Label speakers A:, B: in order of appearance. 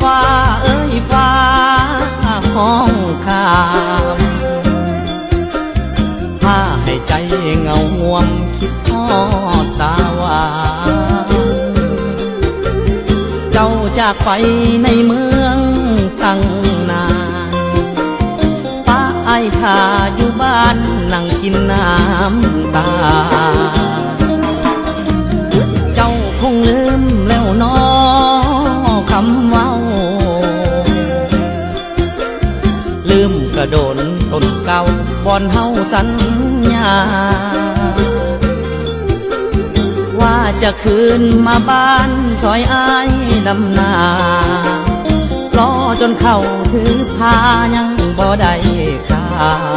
A: ฟ้าเอ้ยฟ้าห้องขามผ้าให้ใจเงาห่วมคิดทอดตาวาเจ้าจากไปในเมืองตั้งนานป้าไอ้ขาอยู่บ้านนั่งกินน้ำตา ลืมกระโดนต้นเก่าบอนเฮาสัญญา ว่าจะคืนมาบ้านซอยอายดำนารอจนเข้าถือพายังบ่ได้ค่าวเห็นฟ้า